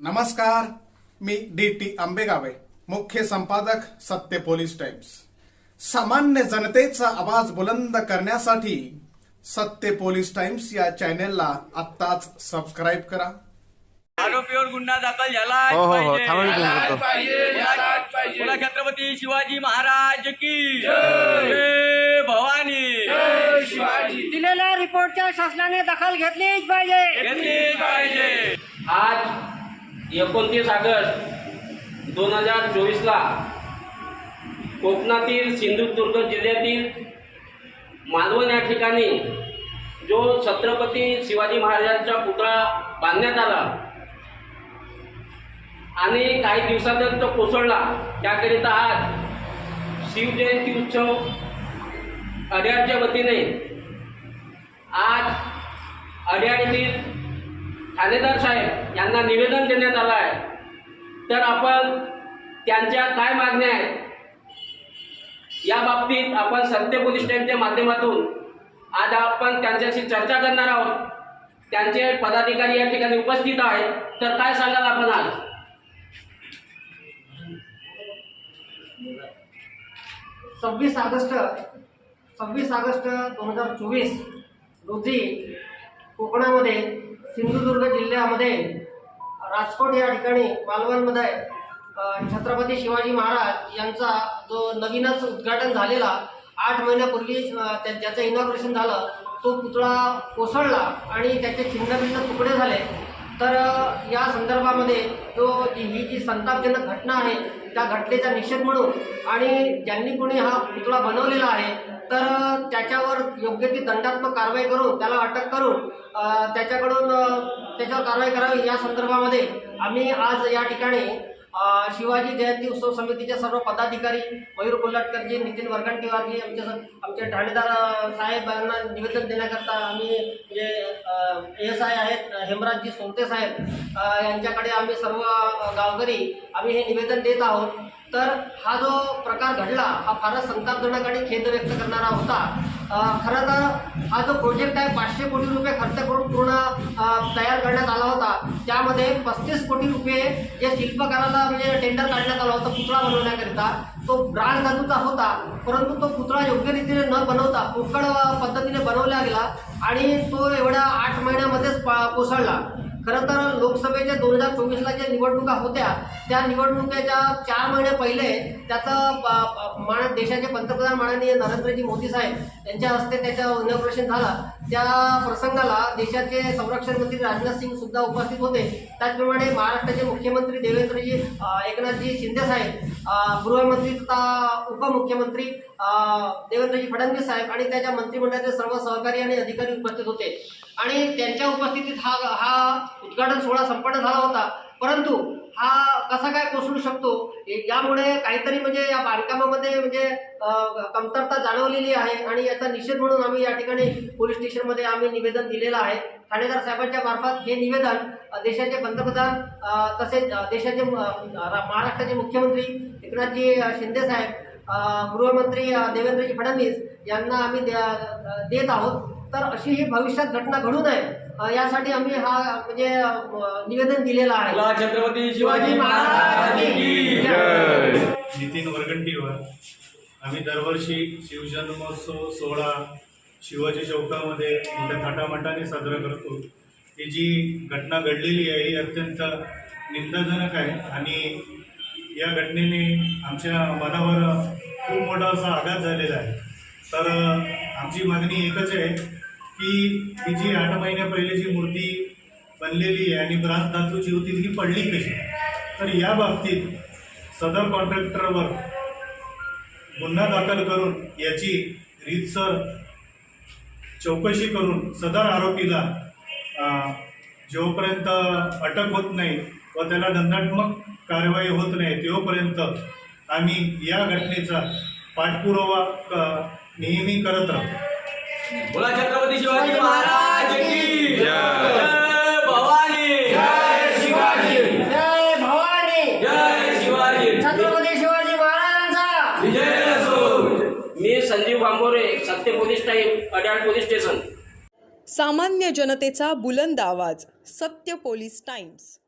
नमस्कार मी D T आंबेगावे मुख्य संपादक सत्य पोलीस टाइम्स. सामान्य जनतेचा आवाज बुलंद करण्यासाठी सत्य पोलीस टाइम्स या चॅनेलला आत्ताच सबस्क्राईब करा. आरोपीवर गुन्हा दाखल झाला. हो, हो, हो. थांबा मी फोन करतो. बोला छत्रपती शिवाजी महाराज की. जय. भवानी. दिलेल्या रिपोर्टच्या शासनाने दखल घेतलीच पाहिजे. घेतलीच पाहिजे. आज एकोणतीस ऑगस्ट दोन हजार चोवीसला कोकणातील सिंधुदुर्ग जिल्ह्यातील मालवण या ठिकाणी जो छत्रपती शिवाजी महाराजांचा पुतळा बांधण्यात आला आणि काही दिवसातच तो कोसळला. त्याकरिता आज शिवजयंती उत्सव अड्याळच्या वतीने आज अड्याळतील ठाणेदार साहेब यांना निवेदन देण्यात आलं आहे. तर आपण त्यांच्या काय मागण्या आहेत? या बाबतीत आपण सत्य पोलीस स्टेशनच्या माध्यमातून आज आपण त्यांच्याशी चर्चा करणार आहोत. त्यांचे पदाधिकारी या ठिकाणी उपस्थित आहेत. तर काय सांगाल आपण आज? सव्वीस ऑगस्ट सव्वीस ऑगस्ट दोन हजार चोवीस रोजी कोकणामध्ये सिंधुदुर्ग जिल्ह्यामध्ये राजकोट या ठिकाणी मालवणमध्ये छत्रपती शिवाजी महाराज यांचा जो नवीनच उद्घाटन झालेला आठ महिन्यापूर्वी त्या- ज्याचं इनॉग्रेशन झालं तो पुतळा कोसळला आणि त्याचे छिन्नभिन्न तुकडे झाले. तर या संदर्भामध्ये जो जी ही जी संतापजनक घटना आहे त्या घटनेचा निषेध म्हणून आणि ज्यांनी कोणी हा पुतळा बनवलेला आहे तर त्याच्यावर योग्य ती दंडात्मक कारवाई करून त्याला अटक करून त्याच्याकडून त्याच्यावर कारवाई करावी या संदर्भामध्ये आम्ही आज या ठिकाणी शिवाजी जयंती उत्सव समितीचे सर्व पदाधिकारी मयूर कोल्हाटकरजी नितीन वरगंटीवारजी आमचे आमचे ठाणेदार साहेब यांना निवेदन देण्याकरता आम्ही जे एस आय आहेत हेमराजजी सोमते साहेब यांच्याकडे आम्ही सर्व गावकरी आम्ही हे निवेदन देत आहोत. तर हा जो प्रकार घडला हा फारच संतापजनक आणि खेद व्यक्त करणारा होता. खरं तर हा जो प्रोजेक्ट आहे पाचशे कोटी रुपये खर्च करून पूर्ण तयार करण्यात आला होता. त्यामध्ये पस्तीस कोटी रुपये जे शिल्पकाराला म्हणजे टेंडर काढण्यात आला होता पुतळा बनवण्याकरिता तो ब्रास धातूचा होता. परंतु तो पुतळा योग्य रीतीने न बनवता पोकळ पद्धतीने बनवला गेला. आणि तो एवढ्या आठ महिन्यामध्येच कोसळला. खरं तर लोकसभेच्या दोन हजार चोवीसला ज्या निवडणुका होत्या त्या निवडणुकीच्या चार महिने पहिले त्याचं मान देशाचे पंतप्रधान माननीय नरेंद्रजी मोदी साहेब यांच्या हस्ते त्याचं इनॉग्रेशन झालं. त्या प्रसंगाला देशाचे संरक्षण मंत्री राजनाथ सिंग सुद्धा उपस्थित होते. त्याचप्रमाणे महाराष्ट्राचे मुख्यमंत्री देवेंद्रजी एकनाथजी शिंदे साहेब गृहमंत्री तथा उपमुख्यमंत्री देवेंद्रजी फडणवीस साहेब आणि त्याच्या मंत्रिमंडळाचे सर्व सहकारी आणि अधिकारी उपस्थित होते. आणि त्यांच्या उपस्थितीत हा हा उद्घाटन सोहळा संपन्न झाला होता. परंतु हा कसा काय कोसळू शकतो? यामुळे काहीतरी म्हणजे या बांधकामामध्ये म्हणजे कमतरता जाणवलेली आहे आणि याचा निषेध म्हणून आम्ही या ठिकाणी पोलीस स्टेशनमध्ये आम्ही निवेदन दिलेलं आहे. ठाणेदार साहेबांच्या मार्फत हे निवेदन देशाचे पंतप्रधान तसेच देशाचे महाराष्ट्राचे मुख्यमंत्री एकनाथजी शिंदे साहेब गृहमंत्री देवेंद्रजी फडणवीस यांना आम्ही द्या- देत आहोत. तर अशी ही भविष्यात घटना घडू नये. यासाठी आम्ही हा म्हणजे निवेदन दिलेलं आहे. छत्रपती शिवाजी महाराज की जय. नितीन वरगंटीवर आम्ही दरवर्षी शिवजन्मोत्सव सोहळा शिवाजी चौकामध्ये मोठ्या थाटामाटाने साजरा करतो. ही जी घटना घडलेली आहे ही अत्यंत निंदाजनक आहे आणि या घटनेने आमच्या मनावर खूप मोठा असा आघात झालेला आहे. तर आमची मागणी एकच आहे की ही जी आठ महिन्या पहिले जी मूर्ती बनलेली आहे आणि ब्रास धातूची होती ही पडली कशी? तर या बाबतीत सदर कॉन्ट्रॅक्टरवर गुन्हा दाखल करून याची रीतसर चौकशी करून सदर आरोपीला जेव्हापर्यंत अटक होत नाही व त्याला दंडात्मक कारवाई होत नाही तेव्हापर्यंत आम्ही या घटनेचा पाठपुरावा नेहमी करत राहतो बोला छत्रपती शिवाजी महाराज की जय. भवानी. जय शिवाजी. जय भवानी. जय शिवाजी. छत्रपती शिवाजी महाराजांचा. विजय असो. मी Sanjeev Bambore Satya police time Adyal police station. सामान्य जनतेचा बुलंद आवाज सत्य पोलीस टाइम्स